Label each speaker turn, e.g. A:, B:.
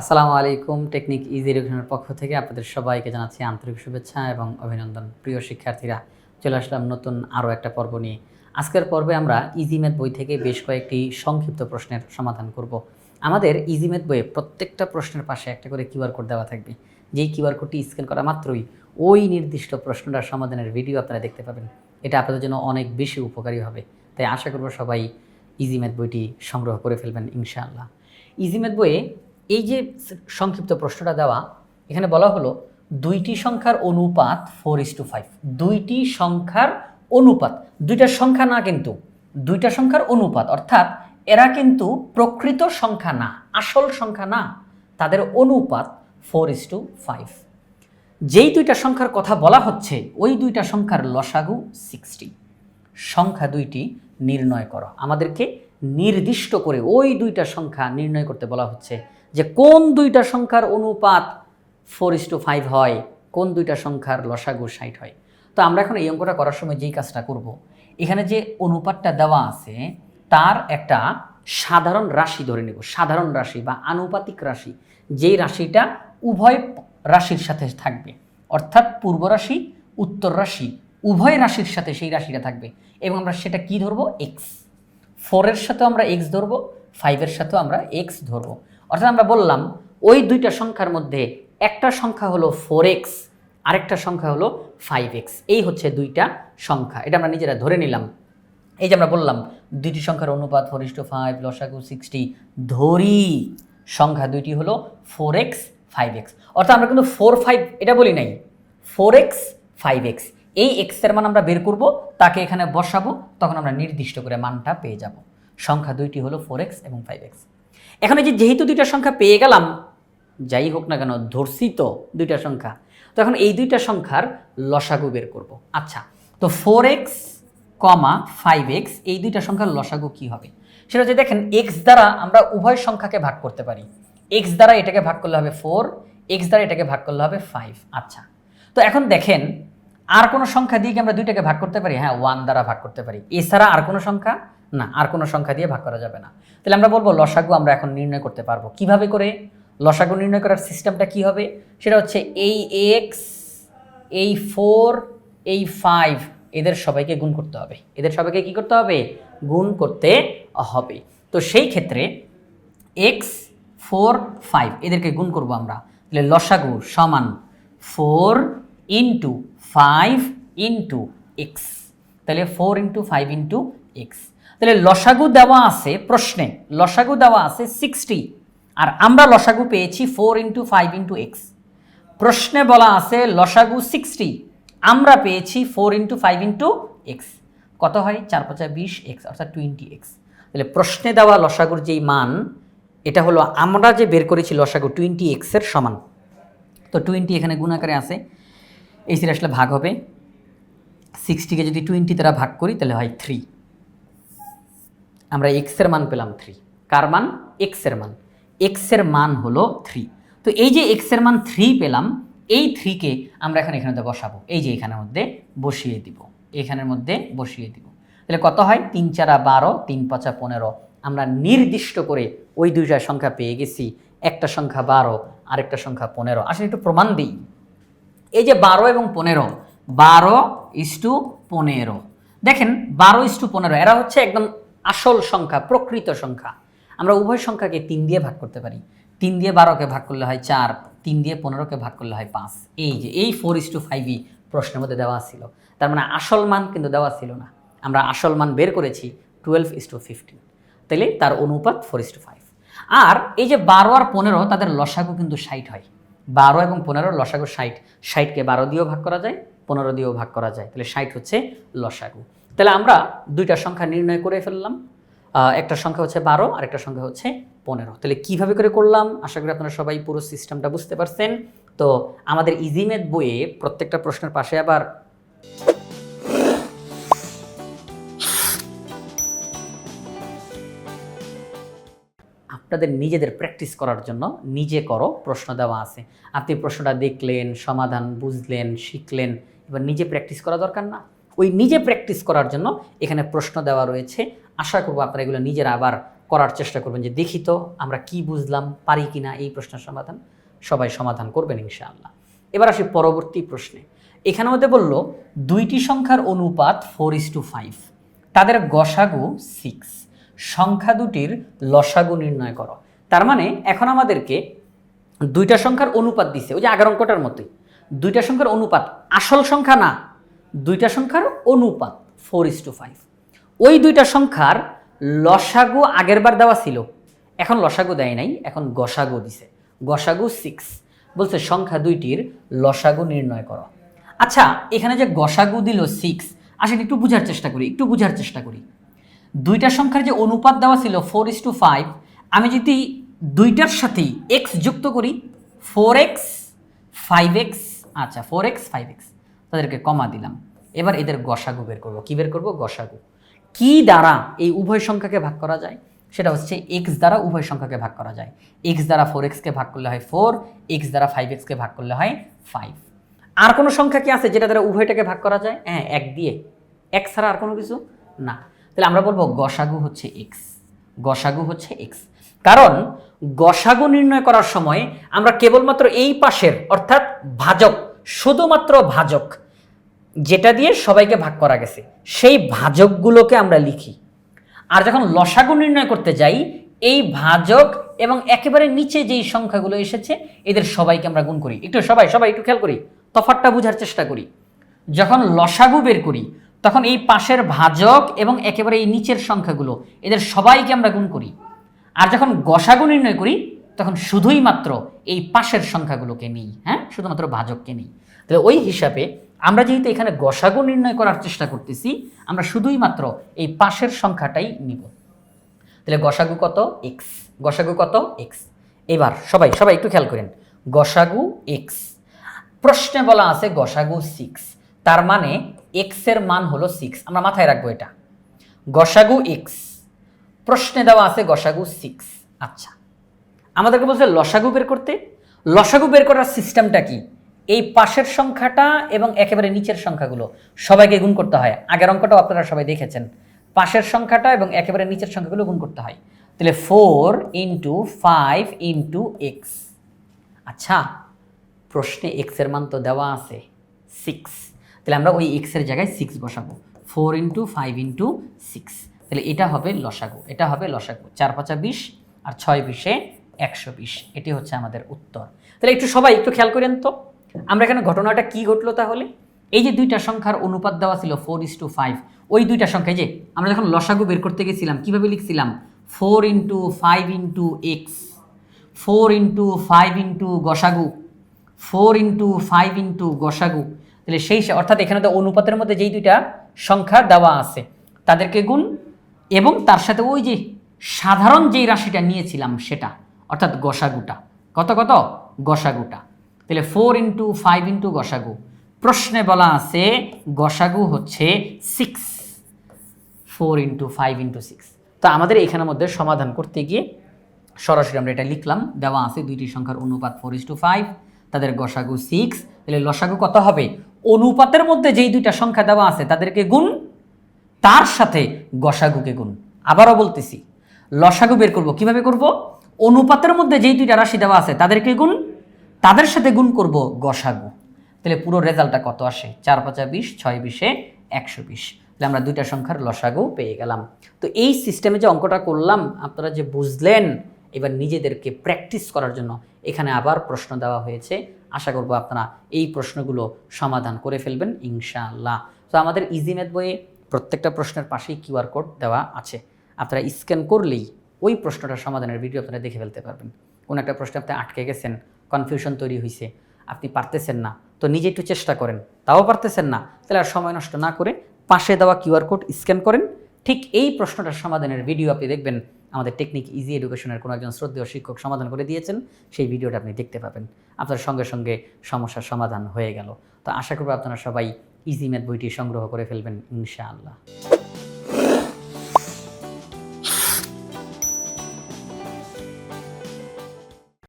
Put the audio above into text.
A: আসসালামু আলাইকুম, technique easy এডুকেশনের পক্ষ থেকে আপনাদের সবাইকে জানাচ্ছি আন্তরিক শুভেচ্ছা এবং অভিনন্দন। প্রিয় শিক্ষার্থীরা, চলে আসলাম নতুন আরও একটা পর্ব নিয়ে। আজকের পর্বে আমরা ইজি ম্যাথ বই থেকে বেশ কয়েকটি সংক্ষিপ্ত প্রশ্নের সমাধান করব। আমাদের ইজি ম্যাথ বইয়ে প্রত্যেকটা প্রশ্নের পাশে একটা করে কিউআর কোড দেওয়া থাকবে। যেই কিউআর কোডটি স্ক্যান করা মাত্রই ওই নির্দিষ্ট প্রশ্নটার সমাধানের ভিডিও আপনারা দেখতে পাবেন। এটা আপনাদের জন্য অনেক বেশি উপকারী হবে। তাই আশা করব সবাই ইজি ম্যাথ বইটি সংগ্রহ করে ফেলবেন ইনশাআল্লাহ। ইজি ম্যাথ বইয়ে এই যে সংক্ষিপ্ত প্রশ্নটা দেওয়া, এখানে বলা হলো দুইটি সংখ্যার অনুপাত ফোর ইস টু ফাইভ দুইটি সংখ্যার অনুপাত। দুইটা সংখ্যা না কিন্তু, দুইটা সংখ্যার অনুপাত। অর্থাৎ এরা কিন্তু প্রকৃত সংখ্যা না, আসল সংখ্যা না। তাদের অনুপাত ফোর ইস টু ফাইভ যেই দুইটা সংখ্যার কথা বলা হচ্ছে, ওই দুইটা সংখ্যার লসাগু সিক্সটি সংখ্যা দুইটি নির্ণয় করো। আমাদেরকে নির্দিষ্ট করে ওই দুইটা সংখ্যা নির্ণয় করতে বলা হচ্ছে যে কোন দুইটা সংখ্যার অনুপাত ফোর ইস টু ফাইভ হয়, কোন দুইটা সংখ্যার লসাগু ষাট হয় তো আমরা এখন এই অঙ্কটা করার সময় যেই কাজটা করব। এখানে যে অনুপাতটা দেওয়া আছে, তার একটা সাধারণ রাশি ধরে নেব, সাধারণ রাশি বা আনুপাতিক রাশি, যেই রাশিটা উভয় রাশির সাথে থাকবে, অর্থাৎ পূর্ব রাশি, উত্তর রাশি, উভয় রাশির সাথে সেই রাশিটা থাকবে এবং আমরা সেটা কি ধরবো এক্স ফোরের সাথেও আমরা এক্স ধরবো ফাইভের সাথেও আমরা এক্স ধরবো। অর্থাৎ আমরা বললাম, ওই দুইটা সংখ্যার মধ্যে একটা সংখ্যা হলো ফোর এক্স আরেকটা সংখ্যা হলো ফাইভ এক্স এই হচ্ছে দুইটা সংখ্যা। এটা আমরা নিজেরা ধরে নিলাম। এই যে আমরা বললাম, দুইটি সংখ্যার অনুপাত ফোর ইস টু ফাইভ লসাগু সিক্সটি ধরি। সংখ্যা দুইটি হলো ফোর এক্স ফাইভ এক্স অর্থাৎ আমরা কিন্তু ফোর ফাইভ এটা বলি নাই। ফোর এক্স ফাইভ এক্স এই এক্সের মান আমরা বের করব, তাকে এখানে বসাবো, তখন আমরা নির্দিষ্ট করে মানটা পেয়ে যাব। সংখ্যা দুইটি হলো ফোর এক্স এবং ফাইভ এক্স এখন এই যে যেহেতু দুইটা সংখ্যা পেয়ে গেলাম, যাই হোক না কেন, ধরছি তো দুইটা সংখ্যা, তো এখন এই দুইটা সংখ্যার লসাগু বের করব। আচ্ছা তো four x comma five x এই দুইটা সংখ্যার লসাগু কি হবে? সেটা হচ্ছে দেখেন এক্স দ্বারা আমরা উভয় সংখ্যাকে ভাগ করতে পারি। এক্স দ্বারা এটাকে ভাগ করলে হবে ফোর এক্স দ্বারা এটাকে ভাগ করলে হবে ফাইভ আচ্ছা তো এখন দেখেন আর কোনো সংখ্যা দিয়ে কি আমরা দুইটাকে ভাগ করতে পারি? হ্যাঁ ওয়ান দ্বারা ভাগ করতে পারি। এছাড়া আর কোনো সংখ্যা? না, আর কোনো সংখ্যা দিয়ে ভাগ করা যাবে না। তাহলে আমরা বলব লসাগু আমরা এখন নির্ণয় করতে পারব। কীভাবে করে? লসাগু নির্ণয় করার সিস্টেমটা কি হবে? সেটা হচ্ছে এই এক্স এই ফোর এই ফাইভ এদের সবাইকে গুণ করতে হবে। এদের সবাইকে কি করতে হবে? গুণ করতে হবে। তো সেই ক্ষেত্রে এক্স ফোর ফাইভ এদেরকে গুণ করব আমরা। তাহলে লসাগু সমান four into five into x তাহলে four into five into x তাহলে লসাগু দেওয়া আছে, প্রশ্নে, লসাগু দেওয়া আছে সিক্সটি আর আমরা লসাগু পেয়েছি four into five into x প্রশ্নে বলা আছে লসাগু সিক্সটি আমরা পেয়েছি four into five into x কত হয়? চার পাঁচা বিশ এক্স অর্থাৎ টোয়েন্টি এক্স তাহলে প্রশ্নে দেওয়া লসাগুর যেই মান, এটা হলো আমরা যে বের করেছি লসাগু টোয়েন্টি এক্সের সমান। তো টোয়েন্টি এখানে গুণাকারে আছে। এই সিরে আসলে ভাগ হবে। সিক্সটিকে যদি টোয়েন্টি দ্বারা ভাগ করি, তাহলে হয় থ্রি আমরা এক্সের মান পেলাম থ্রি কার মান? এক্সের মান। এক্সের মান হলো থ্রি তো এই যে এক্সের মান থ্রি পেলাম, এই থ্রিকে আমরা এখন এখানে বসাবো। এই যে এখানের মধ্যে বসিয়ে দিব। এখানের মধ্যে বসিয়ে দিব। তাহলে কত হয়? তিন চারা বারো, তিন পাঁচা পনেরো। আমরা নির্দিষ্ট করে ওই দুইটা সংখ্যা পেয়ে গেছি। একটা সংখ্যা বারো, আরেকটা সংখ্যা পনেরো। আসলে একটু প্রমাণ দিই। এই যে বারো এবং পনেরো, বারো ইস টু পনেরো। দেখেন, বারো ইস টু পনেরো, এরা হচ্ছে একদম আসল সংখ্যা, প্রকৃত সংখ্যা। আমরা উভয় সংখ্যাকে তিন দিয়ে ভাগ করতে পারি। তিন দিয়ে বারোকে ভাগ করলে হয় চার, তিন দিয়ে পনেরোকে ভাগ করলে হয় পাঁচ। এই যে, এই ফোর ইস টু ফাইভই প্রশ্নের মধ্যে দেওয়া ছিল। তার মানে আসল মান কিন্তু দেওয়া ছিল না। আমরা আসল মান বের করেছি টুয়েলভ ইস টু ফিফটিন তাহলে তার অনুপাত ফোর ইস টু ফাইভ আর এই যে বারো আর পনেরো, তাদের লসাগু কিন্তু ষাট হয়। বারো এবং পনেরো লসাগু ষাট। ষাটকে বারো দিয়েও ভাগ করা যায়, পনেরো দিয়েও ভাগ করা যায়। তাহলে ষাট হচ্ছে লসাগু। তাহলে আমরা দুইটা সংখ্যা নির্ণয় করে ফেললাম। একটা সংখ্যা হচ্ছে বারো আর একটা সংখ্যা হচ্ছে পনেরো। তাহলে কীভাবে করে করলাম? আশা করি আপনারা সবাই পুরো সিস্টেমটা বুঝতে পারছেন। তো আমাদের ইজিমেদ বইয়ে প্রত্যেকটা প্রশ্নের পাশে আবার আপনাদের নিজেদের প্র্যাকটিস করার জন্য নিজে করো, প্রশ্ন দেওয়া আছে। আপনি প্রশ্নটা দেখলেন, সমাধান বুঝলেন, শিখলেন, এবার নিজে প্র্যাকটিস করা দরকার না। ওই নিজে প্র্যাকটিস করার জন্য এখানে প্রশ্ন দেওয়া রয়েছে। আশা করব আপনারা এগুলো নিজেরা আবার করার চেষ্টা করবেন যে দেখি তো আমরা কি বুঝলাম, পারি কি না এই প্রশ্নের সমাধান। সবাই সমাধান করবেন ইনশাআল্লাহ। এবার আসি পরবর্তী প্রশ্নে। এখানে মধ্যে বলল, দুইটি সংখ্যার অনুপাত ফোর ইস টু ফাইভ তাদের গসাগু সিক্স সংখ্যা দুটির লসাগু নির্ণয় করো। তার মানে এখন আমাদেরকে দুইটা সংখ্যার অনুপাত দিছে, ওই যে আগের অঙ্কটার মতোই। দুইটা সংখ্যার অনুপাত আসল সংখ্যা না, দুইটা সংখ্যার অনুপাত ফোর ইস টু ফাইভ ওই দুইটা সংখ্যার লসাগু আগেরবার দেওয়া ছিল, এখন লসাগু দেয় নাই, এখন গসাগু দিছে। গসাগু সিক্স বলছে সংখ্যা দুইটির লসাগু নির্ণয় করো। আচ্ছা এখানে যে গসাগু দিল সিক্স আসলে একটু বোঝার চেষ্টা করি, একটু বোঝার চেষ্টা করি। দুইটা সংখ্যার যে অনুপাত দেওয়া ছিল ফোর ইস টু ফাইভ আমি যদি দুইটার সাথেই এক্স যুক্ত করি ফোর এক্স ফাইভ এক্স আচ্ছা ফোর এক্স ফাইভ এক্স তাদেরকে কমা দিলাম। এবার এদের গসাগু বের করব। কী বের করব? গসাগু। কি দ্বারা এই উভয় সংখ্যাকে ভাগ করা যায়? সেটা হচ্ছে এক্স দ্বারা উভয় সংখ্যাকে ভাগ করা যায়। এক্স দ্বারা ফোর এক্সকে ভাগ করলে হয় ফোর এক্স দ্বারা ফাইভ এক্সকে ভাগ করলে হয় ফাইভ আর কোনো সংখ্যা কি আছে যেটা দ্বারা উভয়টাকে ভাগ করা যায়? হ্যাঁ এক দিয়ে। এক ছাড়া আর কোনো কিছু না। তাহলে আমরা বলব গসাগু হচ্ছে এক্স গসাগু হচ্ছে এক্স কারণ গসাগু নির্ণয় করার সময় আমরা কেবলমাত্র এই পাশের, অর্থাৎ ভাজক, শুধুমাত্র ভাজক, যেটা দিয়ে সবাইকে ভাগ করা গেছে, সেই ভাজকগুলোকে আমরা লিখি। আর যখন লসাগু নির্ণয় করতে যাই, এই ভাজক এবং একেবারে নিচে যেই সংখ্যাগুলো এসেছে, এদের সবাইকে আমরা গুণ করি। একটু সবাই সবাই একটু খেয়াল করি। তফাতটা বোঝার চেষ্টা করি। যখন লসাগু বের করি তখন এই পাশের ভাজক এবং একেবারে এই নিচের সংখ্যাগুলো, এদের সবাইকে আমরা গুণ করি। আর যখন গসাগু নির্ণয় করি, তখন শুধুই মাত্র এই পাশের সংখ্যাগুলোকে নিই হ্যাঁ? শুধুমাত্র ভাজককে নিই। তাহলে ওই হিসাবে আমরা যেহেতু এখানে গসাগু নির্ণয় করার চেষ্টা করতেছি, আমরা শুধুই মাত্র এই পাশের সংখ্যাটাই নিব। তাহলে গসাগু কত? এক্স গসাগু কত? এক্স এবার সবাই সবাই একটু খেয়াল করেন। গসাগু এক্স প্রশ্নে বলা আছে গসাগু সিক্স তার মানে এক্সের মান হলো সিক্স আমরা মাথায় রাখব এটা। গসাগু এক্স প্রশ্নে দেওয়া আছে গসাগু সিক্স আচ্ছা। আমাদেরকে বলছে লসাগু বের করতে। লসাগু বের করার সিস্টেমটা কি? এই পাশের সংখ্যাটা এবং একেবারে নিচের সংখ্যাগুলো সবাইকে গুণ করতে হয়। আগের অঙ্কটাও আপনারা সবাই দেখেছেন। পাশের সংখ্যাটা এবং একেবারে নিচের সংখ্যাগুলো গুণ করতে হয়। তাহলে four into five into x আচ্ছা। প্রশ্নে এক্সের মান তো দেওয়া আছে। সিক্স তাহলে আমরা ওই এক্সের জায়গায় সিক্স বসাবো। Four into five into six তাহলে এটা হবে লসাগু, এটা হবে লসাগু। চার পাঁচা বিশ আর ছয় বিশে একশো বিশ। এটি হচ্ছে আমাদের উত্তর। তাহলে একটু সবাই একটু খেয়াল করেন তো। আমরা এখানে ঘটনাটা কি ঘটলো তাহলে? এই যে দুইটা সংখ্যার অনুপাত দেওয়া ছিল ফোর ইস টু ফাইভ ওই দুইটা সংখ্যা যে আমরা যখন লসাগু বের করতে গেছিলাম, কীভাবে লিখছিলাম? Four into five into x four into five into গসাগু ফোর ইন্টু ফাইভ ইন্টু গসাগু। তাহলে সেই অর্থাৎ এখানে তো অনুপাতের মধ্যে যেই দুইটা সংখ্যা দেওয়া আছে, তাদেরকে গুণ এবং তার সাথে ওই যে সাধারণ যেই রাশিটা নিয়েছিলাম সেটা, অর্থাৎ গসাগুটা। কত কত? গসাগুটা। তাহলে ফোর ইন্টু ফাইভ ইন্টু গসাগু। প্রশ্নে বলা আছে গসাগু হচ্ছে six four into five into six তো আমাদের এখানের মধ্যে সমাধান করতে গিয়ে সরাসরি আমরা এটা লিখলাম, দেওয়া আছে দুইটি সংখ্যার অনুপাত ফোর ইস টু ফাইভ তাদের গসাগু সিক্স তাহলে লসাগু কত হবে? অনুপাতের মধ্যে যেই দুইটা সংখ্যা দেওয়া আছে, তাদেরকে গুণ, তার সাথে গসাগুকে গুণ। আবারও বলতেছি, লসাগু বের করব। কীভাবে করব? অনুপাতের মধ্যে যেই দুইটা রাশি দেওয়া আছে, তাদেরকে গুণ, তাদের সাথে গুণ করব গসাগু। তাহলে পুরো রেজাল্টটা কত আসে? চার পাঁচা বিশ, ছয় বিশে একশো বিশ। তাহলে আমরা দুইটা সংখ্যার লসাগু পেয়ে গেলাম। তো এই সিস্টেমে যে অঙ্কটা করলাম, আপনারা যে বুঝলেন, এবার নিজেদেরকে প্র্যাকটিস করার জন্য এখানে আবার প্রশ্ন দেওয়া হয়েছে। আশা করব আপনারা এই প্রশ্নগুলো সমাধান করে ফেলবেন, ইনশাআল্লাহ। তো আমাদের ইজি ম্যাথ বইয়ে প্রত্যেকটা প্রশ্নের পাশেই কিউআর কোড দেওয়া আছে। আপনারা স্ক্যান করলেই ওই প্রশ্নটার সমাধানের ভিডিও আপনারা দেখে ফেলতে পারবেন। কোনো একটা প্রশ্নে আপনি আটকে গেছেন কনফিউশন তৈরি হয়েছে আপনি পারতেছেন না, তো নিজে একটু চেষ্টা করেন। তাও পারতেছেন না, তাহলে আর সময় নষ্ট না করে পাশে দেওয়া কিউআর কোড স্ক্যান করেন। ঠিক এই প্রশ্নটার সমাধানের ভিডিও আপনি দেখবেন আমাদের টেকনিক ইজি এডুকেশনের কোনো একজন শ্রদ্ধেয় শিক্ষক সমাধান করে দিয়েছেন, সেই ভিডিওটা আপনি দেখতে পাবেন। আপনার সঙ্গে সঙ্গে সমস্যার সমাধান হয়ে গেল। তো আশা করব আপনারা সবাই ইজি ম্যাথ বইটি সংগ্রহ করে ফেলবেন, ইনশাআল্লাহ।